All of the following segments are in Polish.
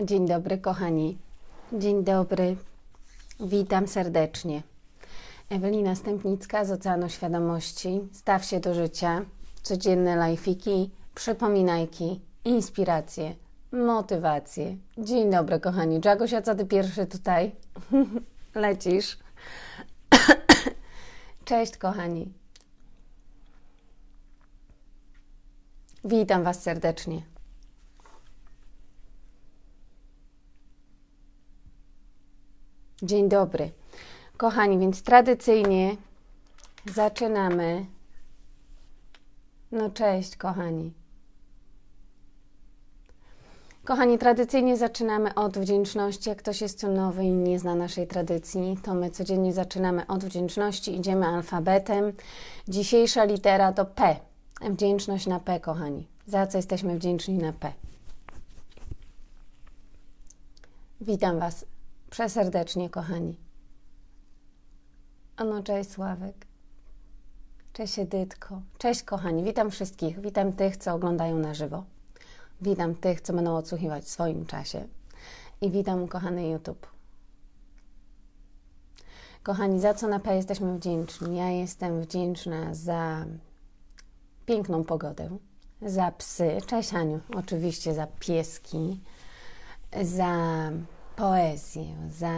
Dzień dobry, kochani. Dzień dobry. Witam serdecznie. Ewelina Stępnicka z Oceanu Świadomości. Staw się do życia. Codzienne lajfiki, przypominajki, inspiracje, motywacje. Dzień dobry, kochani. Czagosia, co ty pierwszy tutaj? Lecisz. Cześć, kochani. Witam Was serdecznie. Dzień dobry. Kochani, więc tradycyjnie zaczynamy. No cześć, kochani. Kochani, tradycyjnie zaczynamy od wdzięczności. Jak ktoś jest tu nowy i nie zna naszej tradycji, to my codziennie zaczynamy od wdzięczności, idziemy alfabetem. Dzisiejsza litera to P. Wdzięczność na P, kochani. Za co jesteśmy wdzięczni na P? Witam Was przeserdecznie, kochani. Ano, cześć Sławek. Cześć Edytko. Cześć kochani. Witam wszystkich. Witam tych, co oglądają na żywo. Witam tych, co będą odsłuchiwać w swoim czasie. I witam kochany YouTube. Kochani, za co na P jesteśmy wdzięczni? Ja jestem wdzięczna za piękną pogodę, za psy, cześć Aniu, oczywiście za pieski, za poezję, za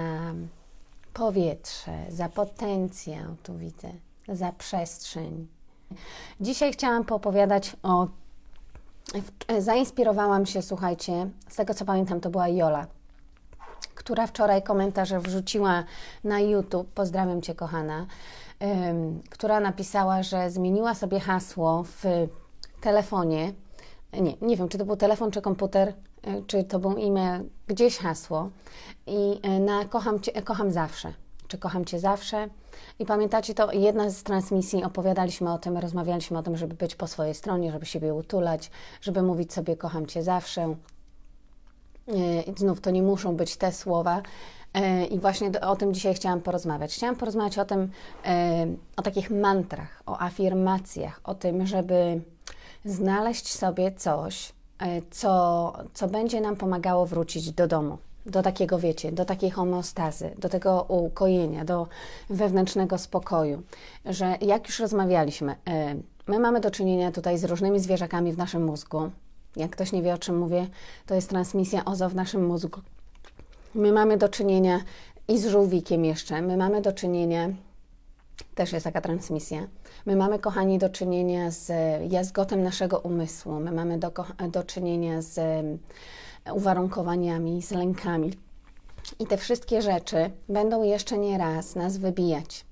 powietrze, za potencjał, tu widzę, za przestrzeń. Dzisiaj chciałam poopowiadać o. Zainspirowałam się, słuchajcie, z tego co pamiętam, to była Jola, która wczoraj komentarze wrzuciła na YouTube. Pozdrawiam Cię, kochana. która napisała, że zmieniła sobie hasło w telefonie. Nie, nie wiem, czy to był telefon, czy komputer, czy to był e-mail, gdzieś hasło i e, na kocham, cię, kocham zawsze, czy kocham Cię zawsze. I pamiętacie to, jedna z transmisji opowiadaliśmy o tym, rozmawialiśmy o tym, żeby być po swojej stronie, żeby siebie utulać, żeby mówić sobie kocham Cię zawsze. I znów to nie muszą być te słowa. I właśnie o tym dzisiaj chciałam porozmawiać. Chciałam porozmawiać o tym, o takich mantrach, o afirmacjach, o tym, żeby znaleźć sobie coś, E, co, co będzie nam pomagało wrócić do domu, do takiego, wiecie, do takiej homeostazy, do tego ukojenia, do wewnętrznego spokoju, że jak już rozmawialiśmy, e, my mamy do czynienia tutaj z różnymi zwierzakami w naszym mózgu. Jak ktoś nie wie, o czym mówię, to jest transmisja OZO w naszym mózgu. My mamy do czynienia i z żółwikiem jeszcze, my mamy do czynienia też jest taka transmisja. My mamy, kochani, do czynienia z jazgotem naszego umysłu, my mamy do, do czynienia z uwarunkowaniami, z lękami. I te wszystkie rzeczy będą jeszcze nie raz nas wybijać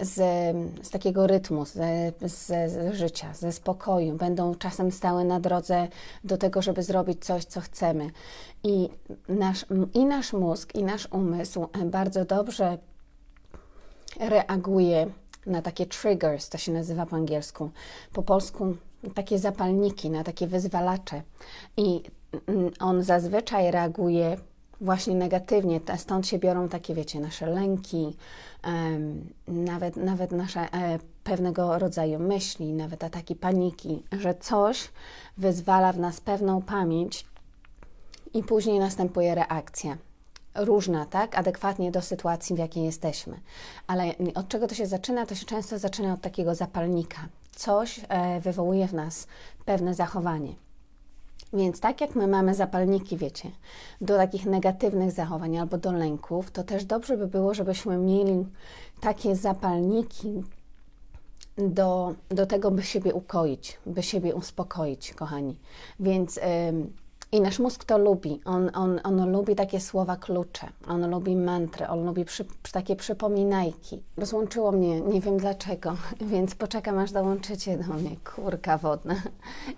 z, z takiego rytmu, z, z, życia, ze spokoju. Będą czasem stały na drodze do tego, żeby zrobić coś, co chcemy. I nasz, i nasz mózg, i nasz umysł bardzo dobrze reaguje na takie triggers, to się nazywa po angielsku, po polsku takie zapalniki, na takie wyzwalacze. I mm, on zazwyczaj reaguje właśnie negatywnie, stąd się biorą takie, wiecie, nasze lęki, nawet, nawet nasze e, pewnego rodzaju myśli, nawet ataki paniki, że coś wyzwala w nas pewną pamięć i później następuje reakcja różna, tak, adekwatnie do sytuacji, w jakiej jesteśmy. Ale od czego to się zaczyna? To się często zaczyna od takiego zapalnika. Coś e, wywołuje w nas pewne zachowanie. Więc tak jak my mamy zapalniki, wiecie, do takich negatywnych zachowań albo do lęków, to też dobrze by było, żebyśmy mieli takie zapalniki do, do tego, by siebie ukoić, by siebie uspokoić, kochani. Więc i nasz mózg to lubi. On, on, on lubi takie słowa klucze, on lubi mantry, on lubi przy, takie przypominajki. Rozłączyło mnie, nie wiem dlaczego, więc poczekam aż dołączycie do mnie, kurka wodna.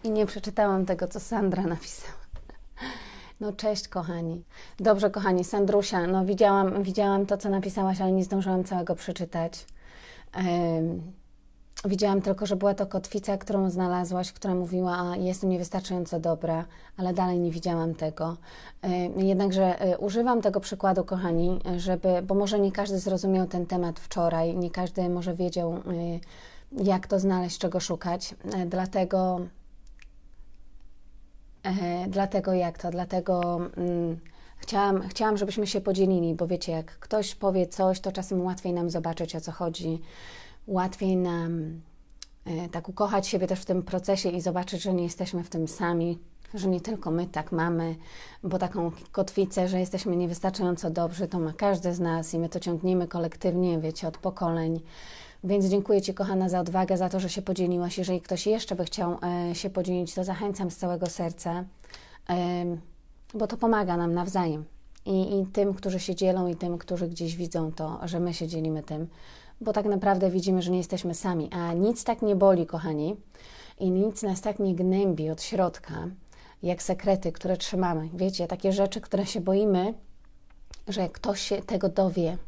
I nie przeczytałam tego, co Sandra napisała. No cześć kochani. Dobrze kochani, Sandrusia, no widziałam, widziałam to, co napisałaś, ale nie zdążyłam całego przeczytać. Um, Widziałam tylko, że była to kotwica, którą znalazłaś, która mówiła, jestem niewystarczająco dobra, ale dalej nie widziałam tego. E, jednakże e, używam tego przykładu, kochani, żeby, bo może nie każdy zrozumiał ten temat wczoraj, nie każdy może wiedział, e, jak to znaleźć, czego szukać. Dlatego dlatego jak to? Dlatego mm, chciałam, chciałam, żebyśmy się podzielili, bo wiecie, jak ktoś powie coś, to czasem łatwiej nam zobaczyć, o co chodzi. Łatwiej nam e, tak ukochać siebie też w tym procesie i zobaczyć, że nie jesteśmy w tym sami, że nie tylko my tak mamy, bo taką kotwicę, że jesteśmy niewystarczająco dobrzy, to ma każdy z nas i my to ciągniemy kolektywnie, wiecie, od pokoleń. Więc dziękuję Ci, kochana, za odwagę, za to, że się podzieliłaś. Jeżeli ktoś jeszcze by chciał e, się podzielić, to zachęcam z całego serca, bo to pomaga nam nawzajem. I, I tym, którzy się dzielą, i tym, którzy gdzieś widzą to, że my się dzielimy tym, bo tak naprawdę widzimy, że nie jesteśmy sami. A nic tak nie boli, kochani, i nic nas tak nie gnębi od środka, jak sekrety, które trzymamy. Wiecie, takie rzeczy, które się boimy, że jak ktoś się tego dowie,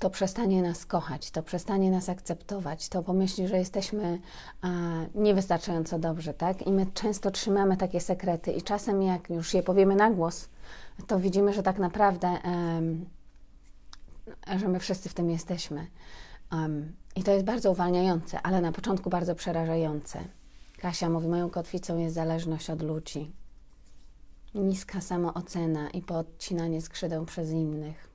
to przestanie nas kochać, to przestanie nas akceptować, to pomyśli, że jesteśmy a, niewystarczająco dobrzy, tak? I my często trzymamy takie sekrety i czasem jak już je powiemy na głos, to widzimy, że tak naprawdę, że my wszyscy w tym jesteśmy. Um, I to jest bardzo uwalniające, ale na początku bardzo przerażające. Kasia mówi, moją kotwicą jest zależność od ludzi. Niska samoocena i podcinanie skrzydeł przez innych.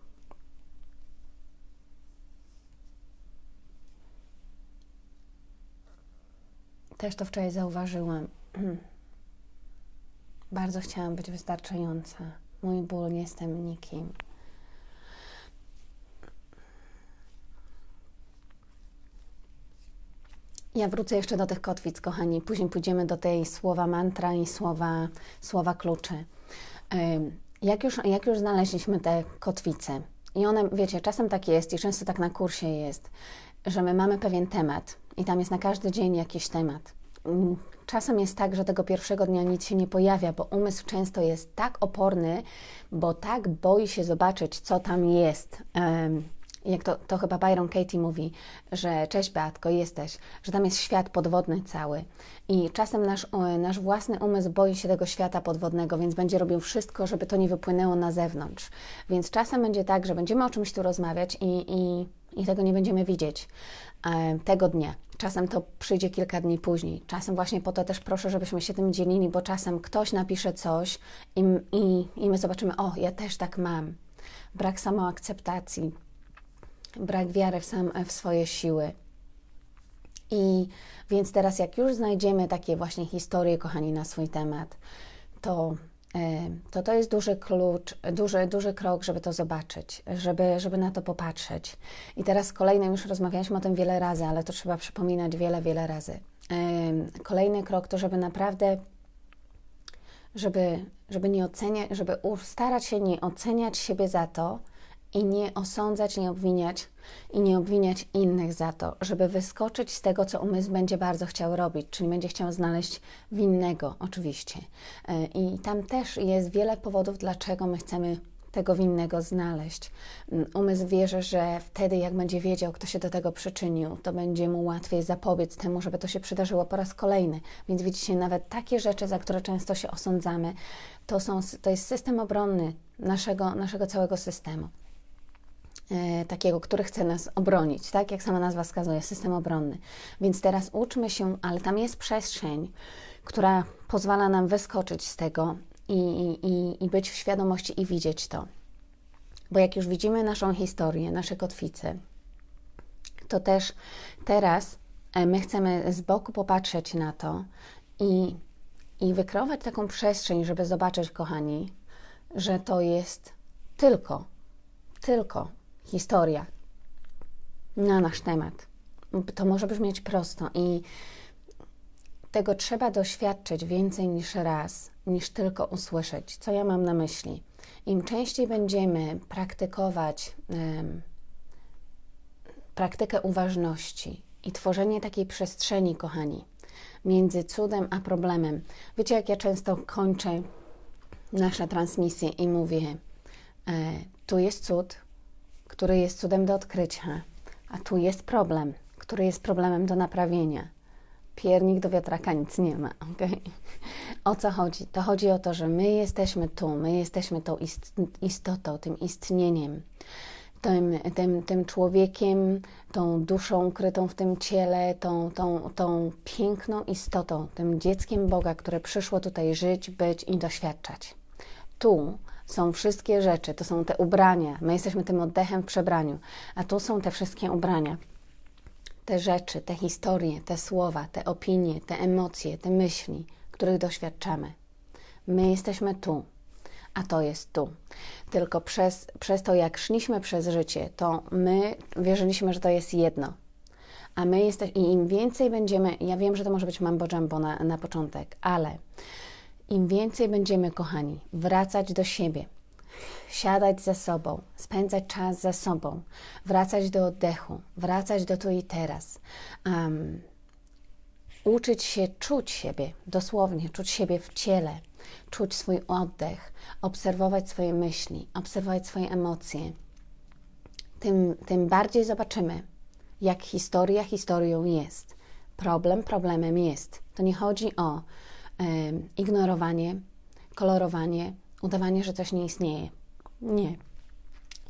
Też to wczoraj zauważyłam. Bardzo chciałam być wystarczająca. Mój ból nie jestem nikim. Ja wrócę jeszcze do tych kotwic, kochani. Później pójdziemy do tej słowa mantra i słowa, słowa kluczy. Jak już, jak już znaleźliśmy te kotwice, i one, wiecie, czasem tak jest i często tak na kursie jest, że my mamy pewien temat i tam jest na każdy dzień jakiś temat. Mm, czasem jest tak, że tego pierwszego dnia nic się nie pojawia, bo umysł często jest tak oporny, bo tak boi się zobaczyć, co tam jest. Jak to, to chyba Byron Katie mówi, że cześć Beatko, jesteś, że tam jest świat podwodny cały. I czasem nasz, nasz własny umysł boi się tego świata podwodnego, więc będzie robił wszystko, żeby to nie wypłynęło na zewnątrz. Więc czasem będzie tak, że będziemy o czymś tu rozmawiać i, i, i tego nie będziemy widzieć e, tego dnia. Czasem to przyjdzie kilka dni później. Czasem właśnie po to też proszę, żebyśmy się tym dzielili, bo czasem ktoś napisze coś i, i, i my zobaczymy, o, ja też tak mam. Brak samoakceptacji, brak wiary w, sam, w swoje siły. I więc teraz, jak już znajdziemy takie właśnie historie, kochani, na swój temat, to e, to, to jest duży klucz, duży, duży krok, żeby to zobaczyć, żeby, żeby na to popatrzeć. I teraz kolejny, już rozmawialiśmy o tym wiele razy, ale to trzeba przypominać wiele, wiele razy. E, kolejny krok to, żeby naprawdę, żeby, żeby nie oceniać, żeby starać się nie oceniać siebie za to, i nie osądzać, nie obwiniać i nie obwiniać innych za to, żeby wyskoczyć z tego, co umysł będzie bardzo chciał robić, czyli będzie chciał znaleźć winnego, oczywiście. E, I tam też jest wiele powodów, dlaczego my chcemy tego winnego znaleźć. Mm, umysł wierzy, że wtedy, jak będzie wiedział, kto się do tego przyczynił, to będzie mu łatwiej zapobiec temu, żeby to się przydarzyło po raz kolejny. Więc widzicie, nawet takie rzeczy, za które często się osądzamy, to, są, to jest system obronny naszego, naszego całego systemu. E, takiego, który chce nas obronić, tak jak sama nazwa wskazuje, system obronny. Więc teraz uczmy się, ale tam jest przestrzeń, która pozwala nam wyskoczyć z tego i, i, i być w świadomości i widzieć to. Bo jak już widzimy naszą historię, nasze kotwice, to też teraz e, my chcemy z boku popatrzeć na to i, i wykreować taką przestrzeń, żeby zobaczyć, kochani, że to jest tylko, tylko historia na nasz temat. To może brzmieć prosto i tego trzeba doświadczyć więcej niż raz, niż tylko usłyszeć. Co ja mam na myśli? Im częściej będziemy praktykować um, praktykę uważności i tworzenie takiej przestrzeni, kochani, między cudem a problemem. Wiecie, jak ja często kończę nasze transmisje i mówię: e, Tu jest cud, który jest cudem do odkrycia, a tu jest problem, który jest problemem do naprawienia. Piernik do wiatraka nic nie ma. Okay? O co chodzi? To chodzi o to, że my jesteśmy tu, my jesteśmy tą istotą, tym istnieniem, tym, tym, tym człowiekiem, tą duszą ukrytą w tym ciele, tą, tą, tą piękną istotą, tym dzieckiem Boga, które przyszło tutaj żyć, być i doświadczać. Tu są wszystkie rzeczy, to są te ubrania. My jesteśmy tym oddechem w przebraniu, a tu są te wszystkie ubrania. Te rzeczy, te historie, te słowa, te opinie, te emocje, te myśli, których doświadczamy. My jesteśmy tu, a to jest tu. Tylko przez, przez to, jak szliśmy przez życie, to my wierzyliśmy, że to jest jedno. A my jesteśmy, i im więcej będziemy, ja wiem, że to może być mambo jumbo na, na początek, ale im więcej będziemy, kochani, wracać do siebie, siadać ze sobą, spędzać czas ze sobą, wracać do oddechu, wracać do tu i teraz, um, uczyć się czuć siebie, dosłownie czuć siebie w ciele, czuć swój oddech, obserwować swoje myśli, obserwować swoje emocje, tym, tym bardziej zobaczymy, jak historia historią jest. Problem problemem jest. To nie chodzi o ignorowanie, kolorowanie, udawanie, że coś nie istnieje. Nie.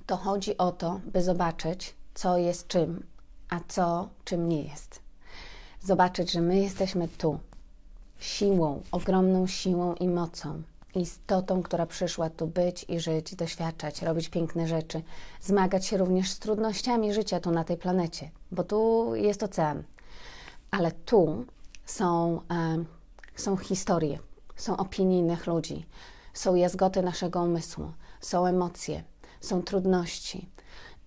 To chodzi o to, by zobaczyć, co jest czym, a co czym nie jest. Zobaczyć, że my jesteśmy tu, siłą, ogromną siłą i mocą, istotą, która przyszła tu być i żyć, doświadczać, robić piękne rzeczy, zmagać się również z trudnościami życia tu na tej planecie, bo tu jest ocean. Ale tu są, są historie, są opinie innych ludzi, są jazgoty naszego umysłu, są emocje, są trudności.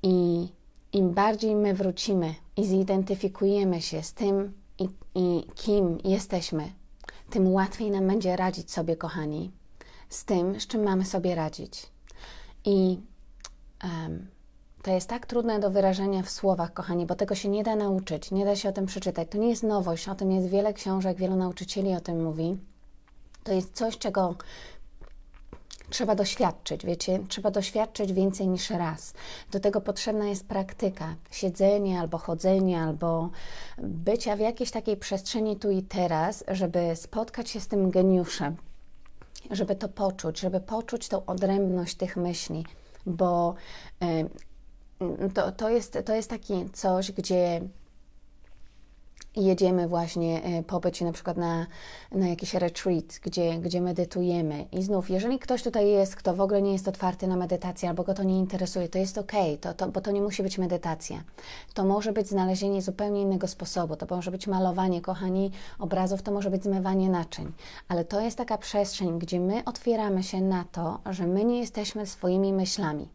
I im bardziej my wrócimy i zidentyfikujemy się z tym, i, i kim jesteśmy, tym łatwiej nam będzie radzić sobie, kochani, z tym, z czym mamy sobie radzić. I um, to jest tak trudne do wyrażenia w słowach, kochani, bo tego się nie da nauczyć, nie da się o tym przeczytać. To nie jest nowość, o tym jest wiele książek, wielu nauczycieli o tym mówi. To jest coś, czego trzeba doświadczyć, wiecie, trzeba doświadczyć więcej niż raz. Do tego potrzebna jest praktyka, siedzenie albo chodzenie, albo bycia w jakiejś takiej przestrzeni tu i teraz, żeby spotkać się z tym geniuszem, żeby to poczuć, żeby poczuć tą odrębność tych myśli, bo y, to, to, jest, to jest takie coś, gdzie jedziemy właśnie e, pobyć na przykład na, na jakiś retreat, gdzie, gdzie medytujemy. I znów, jeżeli ktoś tutaj jest, kto w ogóle nie jest otwarty na medytację albo go to nie interesuje, to jest ok, to, to, bo to nie musi być medytacja. To może być znalezienie zupełnie innego sposobu. To może być malowanie, kochani, obrazów, to może być zmywanie naczyń. Ale to jest taka przestrzeń, gdzie my otwieramy się na to, że my nie jesteśmy swoimi myślami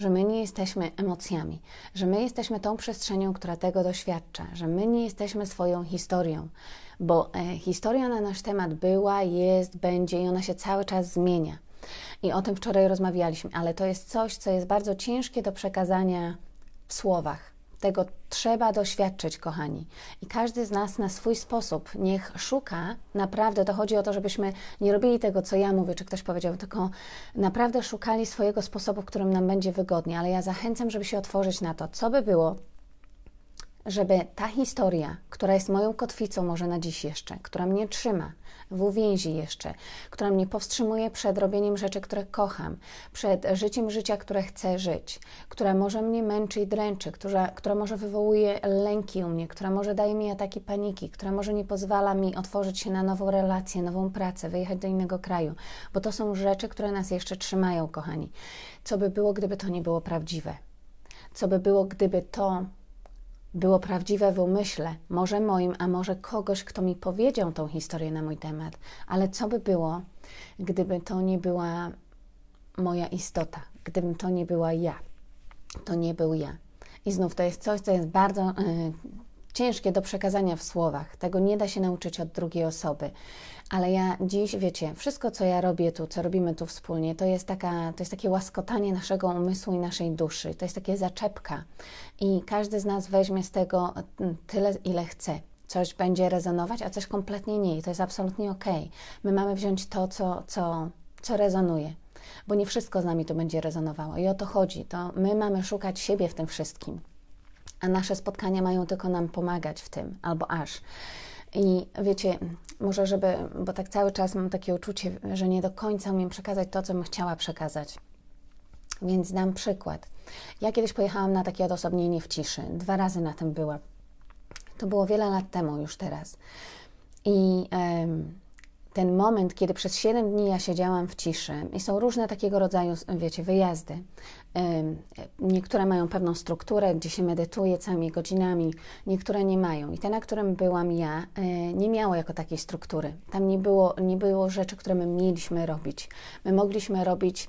że my nie jesteśmy emocjami, że my jesteśmy tą przestrzenią, która tego doświadcza, że my nie jesteśmy swoją historią, bo e, historia na nasz temat była, jest, będzie i ona się cały czas zmienia. I o tym wczoraj rozmawialiśmy, ale to jest coś, co jest bardzo ciężkie do przekazania w słowach. Tego trzeba doświadczyć, kochani. I każdy z nas na swój sposób niech szuka, naprawdę to chodzi o to, żebyśmy nie robili tego, co ja mówię, czy ktoś powiedział, tylko naprawdę szukali swojego sposobu, w którym nam będzie wygodnie. Ale ja zachęcam, żeby się otworzyć na to, co by było, żeby ta historia, która jest moją kotwicą może na dziś jeszcze, która mnie trzyma w uwięzi jeszcze, która mnie powstrzymuje przed robieniem rzeczy, które kocham, przed życiem życia, które chcę żyć, która może mnie męczy i dręczy, która, która może wywołuje lęki u mnie, która może daje mi ataki paniki, która może nie pozwala mi otworzyć się na nową relację, nową pracę, wyjechać do innego kraju, bo to są rzeczy, które nas jeszcze trzymają, kochani. Co by było, gdyby to nie było prawdziwe? Co by było, gdyby to było prawdziwe w umyśle, może moim, a może kogoś, kto mi powiedział tą historię na mój temat, ale co by było, gdyby to nie była moja istota, gdybym to nie była ja, to nie był ja. I znów to jest coś, co jest bardzo y, ciężkie do przekazania w słowach. Tego nie da się nauczyć od drugiej osoby. Ale ja dziś, wiecie, wszystko, co ja robię tu, co robimy tu wspólnie, to jest, taka, to jest takie łaskotanie naszego umysłu i naszej duszy. To jest takie zaczepka. I każdy z nas weźmie z tego mm, tyle, ile chce. Coś będzie rezonować, a coś kompletnie nie. I to jest absolutnie ok. My mamy wziąć to, co, co, co rezonuje bo nie wszystko z nami to będzie rezonowało. I o to chodzi. To my mamy szukać siebie w tym wszystkim a nasze spotkania mają tylko nam pomagać w tym, albo aż. I wiecie, może żeby, bo tak cały czas mam takie uczucie, że nie do końca umiem przekazać to, co bym chciała przekazać. Więc dam przykład. Ja kiedyś pojechałam na takie odosobnienie w ciszy. Dwa razy na tym byłam. To było wiele lat temu już teraz. I ten moment, kiedy przez 7 dni ja siedziałam w ciszy, i są różne takiego rodzaju, wiecie, wyjazdy. niektóre mają pewną strukturę, gdzie się medytuje całymi godzinami, niektóre nie mają. I te, na którym byłam ja, e, nie miało jako takiej struktury. Tam nie było, nie było rzeczy, które my mieliśmy robić. My mogliśmy robić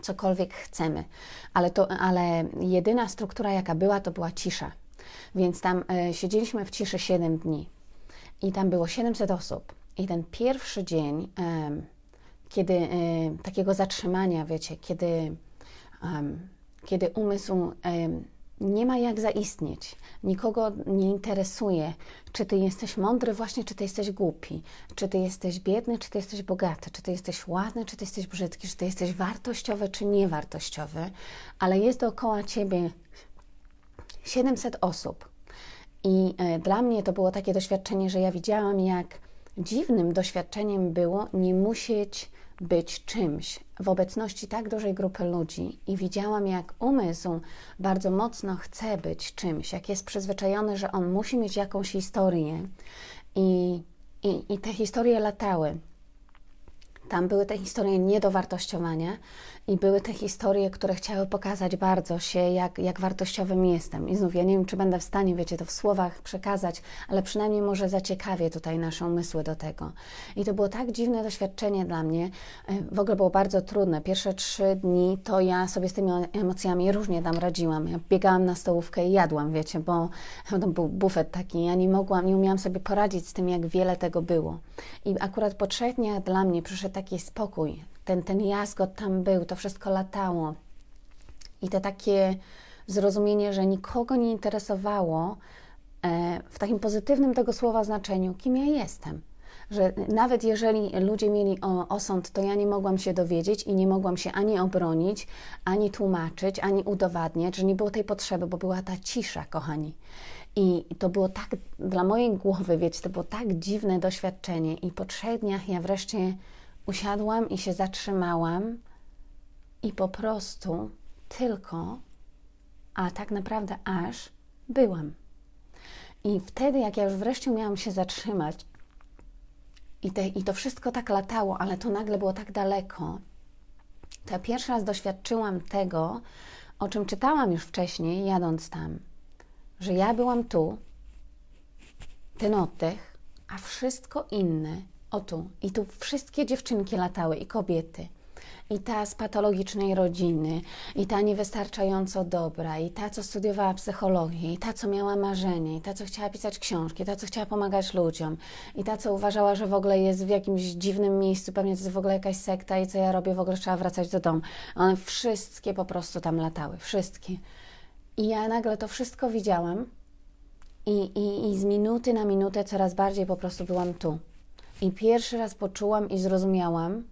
cokolwiek chcemy, ale, to, ale jedyna struktura, jaka była, to była cisza. Więc tam e, siedzieliśmy w ciszy 7 dni i tam było 700 osób. I ten pierwszy dzień, kiedy e, takiego zatrzymania, wiecie, kiedy, kiedy umysł nie ma jak zaistnieć, nikogo nie interesuje, czy ty jesteś mądry, właśnie, czy ty jesteś głupi, czy ty jesteś biedny, czy ty jesteś bogaty, czy ty jesteś ładny, czy ty jesteś brzydki, czy ty jesteś wartościowy, czy niewartościowy, ale jest dookoła ciebie 700 osób. I e, dla mnie to było takie doświadczenie, że ja widziałam, jak dziwnym doświadczeniem było nie musieć być czymś w obecności tak dużej grupy ludzi i widziałam, jak umysł bardzo mocno chce być czymś, jak jest przyzwyczajony, że on musi mieć jakąś historię i, i, i te historie latały. Tam były te historie niedowartościowania i były te historie, które chciały pokazać bardzo się, jak, jak wartościowym jestem. I znów, ja nie wiem, czy będę w stanie, wiecie, to w słowach przekazać, ale przynajmniej może zaciekawię tutaj nasze umysły do tego. I to było tak dziwne doświadczenie dla mnie. W ogóle było bardzo trudne. Pierwsze trzy dni to ja sobie z tymi emocjami różnie tam radziłam. Ja biegałam na stołówkę i jadłam, wiecie, bo to był bufet taki. Ja nie mogłam, nie umiałam sobie poradzić z tym, jak wiele tego było. I akurat po trzech dniach dla mnie przyszedł taki spokój, ten, ten jazgot tam był, to wszystko latało. I to takie zrozumienie, że nikogo nie interesowało e, w takim pozytywnym tego słowa znaczeniu, kim ja jestem. Że nawet jeżeli ludzie mieli osąd, to ja nie mogłam się dowiedzieć i nie mogłam się ani obronić, ani tłumaczyć, ani udowadniać, że nie było tej potrzeby, bo była ta cisza, kochani. I to było tak, dla mojej głowy, wiecie, to było tak dziwne doświadczenie. I po trzech dniach ja wreszcie usiadłam i się zatrzymałam i po prostu tylko, a tak naprawdę aż byłam. I wtedy, jak ja już wreszcie miałam się zatrzymać, i, te, i to wszystko tak latało, ale to nagle było tak daleko, to ja pierwszy raz doświadczyłam tego, o czym czytałam już wcześniej, jadąc tam, że ja byłam tu, ten oddech, a wszystko inne o tu. I tu wszystkie dziewczynki latały i kobiety. I ta z patologicznej rodziny, i ta niewystarczająco dobra, i ta, co studiowała psychologię, i ta, co miała marzenie, i ta, co chciała pisać książki, i ta, co chciała pomagać ludziom, i ta, co uważała, że w ogóle jest w jakimś dziwnym miejscu, pewnie to jest w ogóle jakaś sekta i co ja robię, w ogóle trzeba wracać do domu. One wszystkie po prostu tam latały, wszystkie. I ja nagle to wszystko widziałam i, i, i z minuty na minutę coraz bardziej po prostu byłam tu. I pierwszy raz poczułam i zrozumiałam,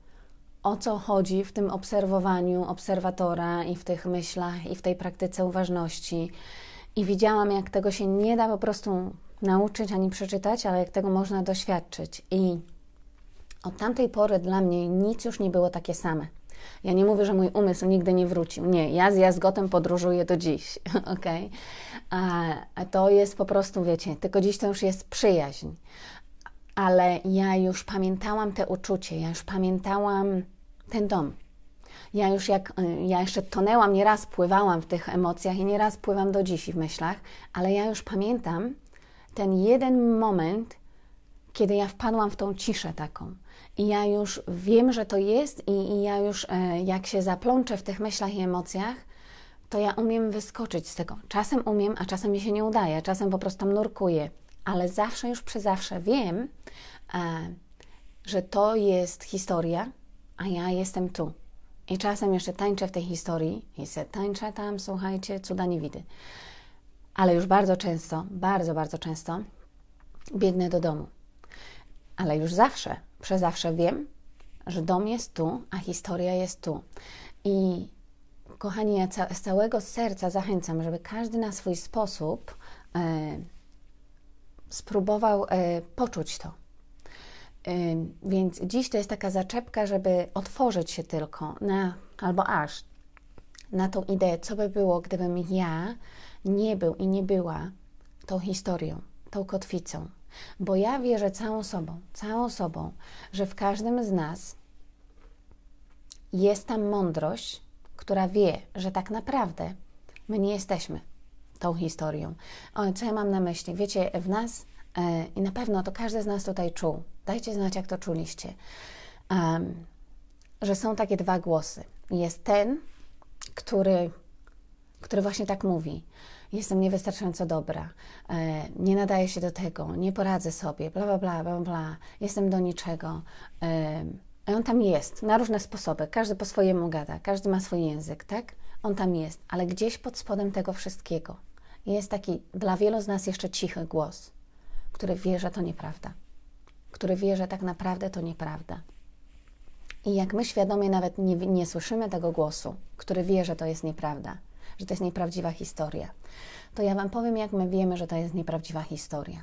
o co chodzi w tym obserwowaniu obserwatora i w tych myślach i w tej praktyce uważności. I widziałam, jak tego się nie da po prostu nauczyć ani przeczytać, ale jak tego można doświadczyć. I od tamtej pory dla mnie nic już nie było takie same. Ja nie mówię, że mój umysł nigdy nie wrócił. Nie, ja z jazgotem podróżuję do dziś, ok? A to jest po prostu, wiecie, tylko dziś to już jest przyjaźń ale ja już pamiętałam te uczucie, ja już pamiętałam ten dom. Ja już jak, ja jeszcze tonęłam, nieraz pływałam w tych emocjach i nieraz pływam do dziś w myślach, ale ja już pamiętam ten jeden moment, kiedy ja wpadłam w tą ciszę taką. I ja już wiem, że to jest, i, i ja już e, jak się zaplączę w tych myślach i emocjach, to ja umiem wyskoczyć z tego. Czasem umiem, a czasem mi się nie udaje, czasem po prostu nurkuję ale zawsze, już przy zawsze wiem, e, że to jest historia, a ja jestem tu. I czasem jeszcze tańczę w tej historii i se tańczę tam, słuchajcie, cuda nie widy. Ale już bardzo często, bardzo, bardzo często biegnę do domu. Ale już zawsze, przez zawsze wiem, że dom jest tu, a historia jest tu. I kochani, ja ca z całego serca zachęcam, żeby każdy na swój sposób e, spróbował e, poczuć to. E, więc dziś to jest taka zaczepka, żeby otworzyć się tylko na, albo aż na tą ideę, co by było, gdybym ja nie był i nie była tą historią, tą kotwicą. Bo ja wierzę całą sobą, całą sobą, że w każdym z nas jest tam mądrość, która wie, że tak naprawdę my nie jesteśmy tą historią. O, co ja mam na myśli? Wiecie, w nas e, i na pewno to każdy z nas tutaj czuł. Dajcie znać, jak to czuliście. Um, że są takie dwa głosy. Jest ten, który, który właśnie tak mówi. Jestem niewystarczająco dobra, e, nie nadaję się do tego, nie poradzę sobie, bla, bla, bla, bla, bla. jestem do niczego. E, on tam jest, na różne sposoby, każdy po swojemu gada, każdy ma swój język, tak? On tam jest, ale gdzieś pod spodem tego wszystkiego jest taki dla wielu z nas jeszcze cichy głos, który wie, że to nieprawda, który wie, że tak naprawdę to nieprawda. I jak my świadomie nawet nie, nie słyszymy tego głosu, który wie, że to jest nieprawda, że to jest nieprawdziwa historia, to ja Wam powiem, jak my wiemy, że to jest nieprawdziwa historia.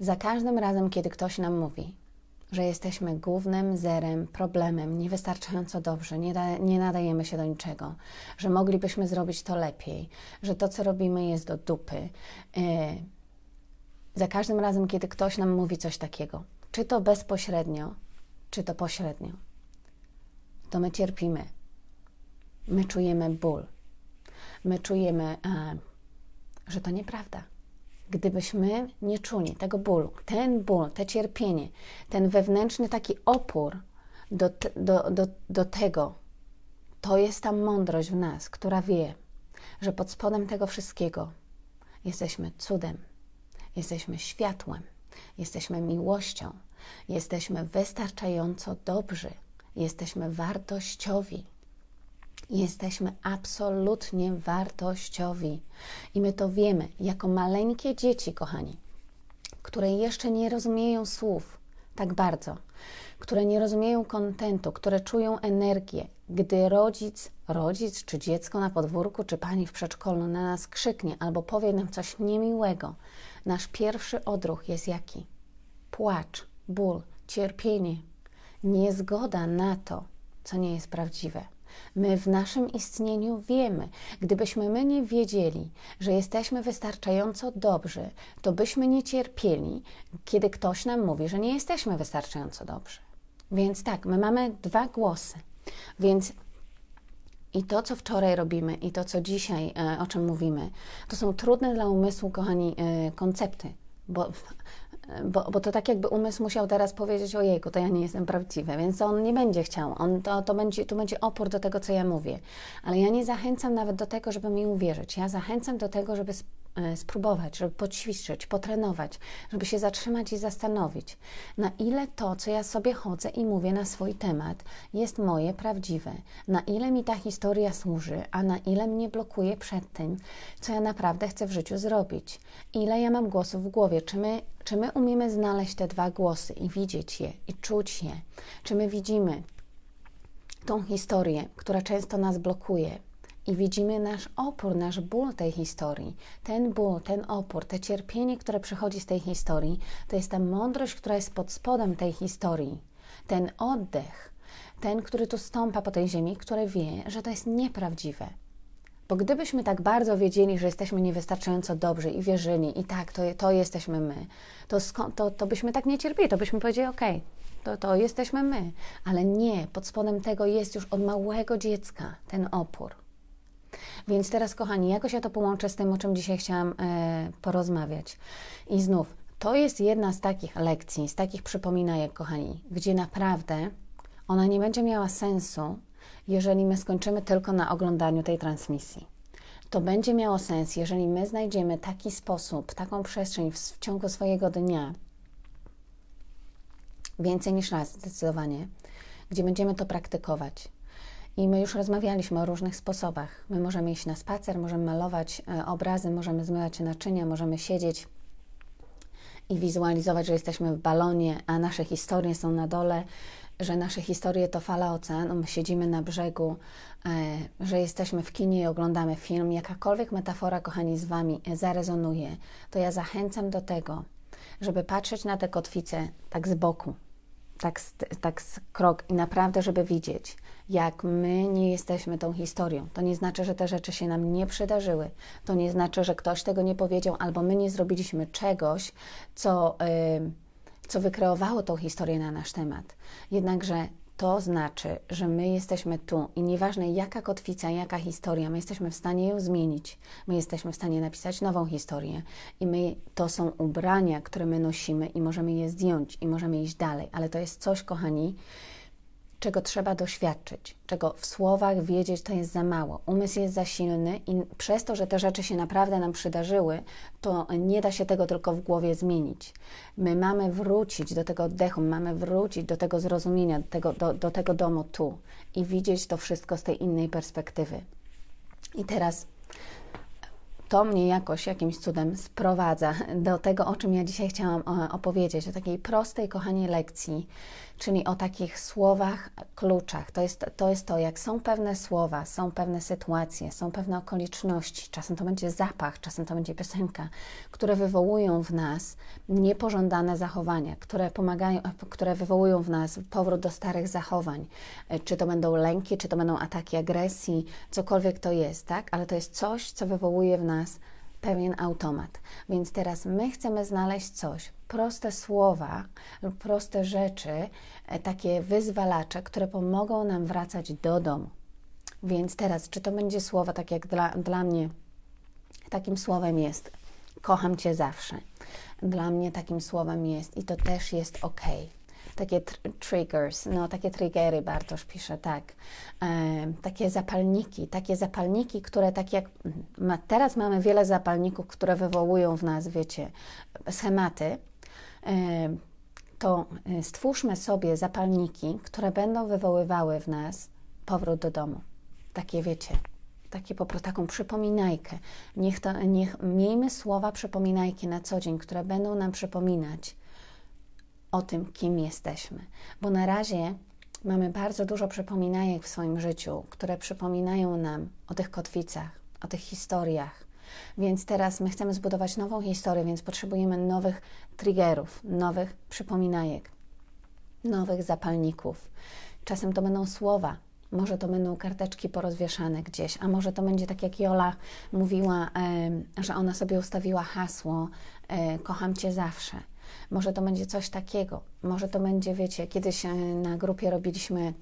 Za każdym razem, kiedy ktoś nam mówi, że jesteśmy głównym zerem, problemem, niewystarczająco dobrze, nie, da, nie nadajemy się do niczego, że moglibyśmy zrobić to lepiej, że to, co robimy, jest do dupy. Yy, za każdym razem, kiedy ktoś nam mówi coś takiego, czy to bezpośrednio, czy to pośrednio, to my cierpimy. My czujemy ból. My czujemy, e, że to nieprawda gdybyśmy nie czuli tego bólu, ten ból, te cierpienie, ten wewnętrzny taki opór do, do, do, do tego, to jest ta mądrość w nas, która wie, że pod spodem tego wszystkiego jesteśmy cudem, jesteśmy światłem, jesteśmy miłością, jesteśmy wystarczająco dobrzy, jesteśmy wartościowi. Jesteśmy absolutnie wartościowi i my to wiemy jako maleńkie dzieci, kochani, które jeszcze nie rozumieją słów tak bardzo, które nie rozumieją kontentu, które czują energię, gdy rodzic, rodzic czy dziecko na podwórku, czy pani w przedszkolu na nas krzyknie albo powie nam coś niemiłego. Nasz pierwszy odruch jest jaki? Płacz, ból, cierpienie, niezgoda na to, co nie jest prawdziwe. My w naszym istnieniu wiemy. Gdybyśmy my nie wiedzieli, że jesteśmy wystarczająco dobrzy, to byśmy nie cierpieli, kiedy ktoś nam mówi, że nie jesteśmy wystarczająco dobrzy. Więc tak, my mamy dwa głosy. Więc i to, co wczoraj robimy, i to, co dzisiaj, e, o czym mówimy, to są trudne dla umysłu, kochani, e, koncepty, bo bo, bo to tak jakby umysł musiał teraz powiedzieć, ojejku, to ja nie jestem prawdziwy, więc on nie będzie chciał, on, to, to, będzie, to będzie opór do tego, co ja mówię. Ale ja nie zachęcam nawet do tego, żeby mi uwierzyć. Ja zachęcam do tego, żeby spróbować, żeby poćwiczyć, potrenować, żeby się zatrzymać i zastanowić, na ile to, co ja sobie chodzę i mówię na swój temat, jest moje prawdziwe, na ile mi ta historia służy, a na ile mnie blokuje przed tym, co ja naprawdę chcę w życiu zrobić. Ile ja mam głosów w głowie, czy my, czy my umiemy znaleźć te dwa głosy i widzieć je, i czuć je, czy my widzimy tą historię, która często nas blokuje, i widzimy nasz opór, nasz ból tej historii. Ten ból, ten opór, te cierpienie, które przychodzi z tej historii, to jest ta mądrość, która jest pod spodem tej historii. Ten oddech, ten, który tu stąpa po tej ziemi, który wie, że to jest nieprawdziwe. Bo gdybyśmy tak bardzo wiedzieli, że jesteśmy niewystarczająco dobrzy i wierzyli, i tak, to, to jesteśmy my, to, to, to byśmy tak nie cierpieli, to byśmy powiedzieli, okej, okay, to, to jesteśmy my. Ale nie, pod spodem tego jest już od małego dziecka ten opór. Więc teraz, kochani, jakoś ja to połączę z tym, o czym dzisiaj chciałam e, porozmawiać. I znów, to jest jedna z takich lekcji, z takich przypominajek, kochani, gdzie naprawdę ona nie będzie miała sensu, jeżeli my skończymy tylko na oglądaniu tej transmisji. To będzie miało sens, jeżeli my znajdziemy taki sposób, taką przestrzeń w, w ciągu swojego dnia, więcej niż raz zdecydowanie, gdzie będziemy to praktykować i my już rozmawialiśmy o różnych sposobach. My możemy iść na spacer, możemy malować e, obrazy, możemy zmywać naczynia, możemy siedzieć i wizualizować, że jesteśmy w balonie, a nasze historie są na dole, że nasze historie to fala oceanu, my siedzimy na brzegu, e, że jesteśmy w kinie i oglądamy film. Jakakolwiek metafora, kochani, z Wami zarezonuje, to ja zachęcam do tego, żeby patrzeć na te kotwice tak z boku, tak, tak krok i naprawdę, żeby widzieć, jak my nie jesteśmy tą historią. To nie znaczy, że te rzeczy się nam nie przydarzyły. To nie znaczy, że ktoś tego nie powiedział, albo my nie zrobiliśmy czegoś, co, yy, co wykreowało tą historię na nasz temat. Jednakże to znaczy, że my jesteśmy tu i nieważne jaka kotwica, jaka historia, my jesteśmy w stanie ją zmienić. My jesteśmy w stanie napisać nową historię i my to są ubrania, które my nosimy i możemy je zdjąć i możemy iść dalej. Ale to jest coś, kochani, czego trzeba doświadczyć, czego w słowach wiedzieć to jest za mało. Umysł jest za silny i przez to, że te rzeczy się naprawdę nam przydarzyły, to nie da się tego tylko w głowie zmienić. My mamy wrócić do tego oddechu, mamy wrócić do tego zrozumienia, do tego, do, do tego domu tu i widzieć to wszystko z tej innej perspektywy. I teraz to mnie jakoś jakimś cudem sprowadza do tego, o czym ja dzisiaj chciałam opowiedzieć, o takiej prostej, kochanie lekcji, czyli o takich słowach, kluczach. To jest, to jest to, jak są pewne słowa, są pewne sytuacje, są pewne okoliczności, czasem to będzie zapach, czasem to będzie piosenka, które wywołują w nas niepożądane zachowania, które pomagają, które wywołują w nas powrót do starych zachowań. Czy to będą lęki, czy to będą ataki agresji, cokolwiek to jest, tak? Ale to jest coś, co wywołuje w nas pewien automat. Więc teraz my chcemy znaleźć coś, proste słowa proste rzeczy, e, takie wyzwalacze, które pomogą nam wracać do domu. Więc teraz, czy to będzie słowo, tak jak dla, dla mnie, takim słowem jest kocham Cię zawsze. Dla mnie takim słowem jest i to też jest ok takie tr triggers, no takie triggery Bartosz pisze, tak, e, takie zapalniki, takie zapalniki, które tak jak ma, teraz mamy wiele zapalników, które wywołują w nas, wiecie, schematy, e, to e, stwórzmy sobie zapalniki, które będą wywoływały w nas powrót do domu. Takie wiecie, takie po prostu taką przypominajkę. Niech to, niech miejmy słowa przypominajki na co dzień, które będą nam przypominać, o tym, kim jesteśmy. Bo na razie mamy bardzo dużo przypominajek w swoim życiu, które przypominają nam o tych kotwicach, o tych historiach. Więc teraz my chcemy zbudować nową historię, więc potrzebujemy nowych triggerów, nowych przypominajek, nowych zapalników. Czasem to będą słowa, może to będą karteczki porozwieszane gdzieś, a może to będzie tak jak Jola mówiła, że ona sobie ustawiła hasło: e, Kocham Cię zawsze. Może to będzie coś takiego. Może to będzie, wiecie, kiedyś e, na grupie robiliśmy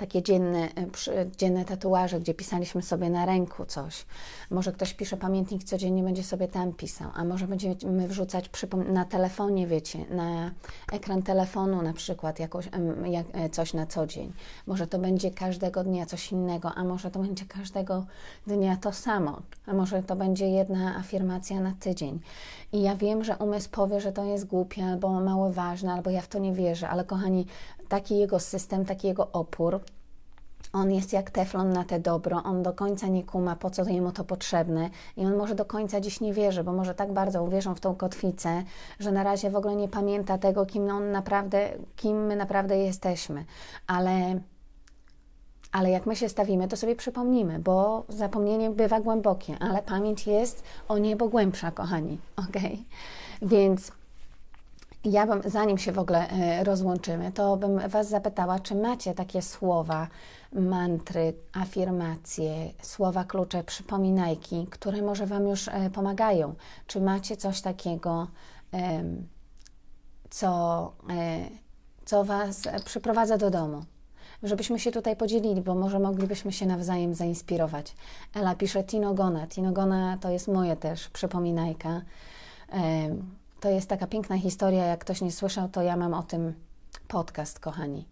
takie dzienne, e, dzienne tatuaże, gdzie pisaliśmy sobie na ręku coś. Może ktoś pisze pamiętnik codziennie, będzie sobie tam pisał, a może będziemy wrzucać na telefonie, wiecie, na ekran telefonu na przykład jakoś, jak, e, coś na co dzień. Może to będzie każdego dnia coś innego, a może to będzie każdego dnia to samo, a może to będzie jedna afirmacja na tydzień. I ja wiem, że umysł powie, że to jest głupie albo mało ważne, albo ja w to nie wierzę, ale kochani, taki jego system, taki jego opór, on jest jak teflon na te dobro, on do końca nie kuma, po co jemu to potrzebne i on może do końca dziś nie wierzy, bo może tak bardzo uwierzą w tą kotwicę, że na razie w ogóle nie pamięta tego, kim on naprawdę, kim my naprawdę jesteśmy. Ale ale jak my się stawimy, to sobie przypomnimy, bo zapomnienie bywa głębokie, ale pamięć jest o niebo głębsza, kochani. Ok? Więc ja bym, zanim się w ogóle e, rozłączymy, to bym Was zapytała, czy macie takie słowa, mantry, afirmacje, słowa klucze, przypominajki, które może Wam już e, pomagają? Czy macie coś takiego, co, e, co Was przyprowadza do domu? Żebyśmy się tutaj podzielili, bo może moglibyśmy się nawzajem zainspirować. Ela pisze Tinogona. Tinogona to jest moje też przypominajka. To jest taka piękna historia. Jak ktoś nie słyszał, to ja mam o tym podcast, kochani.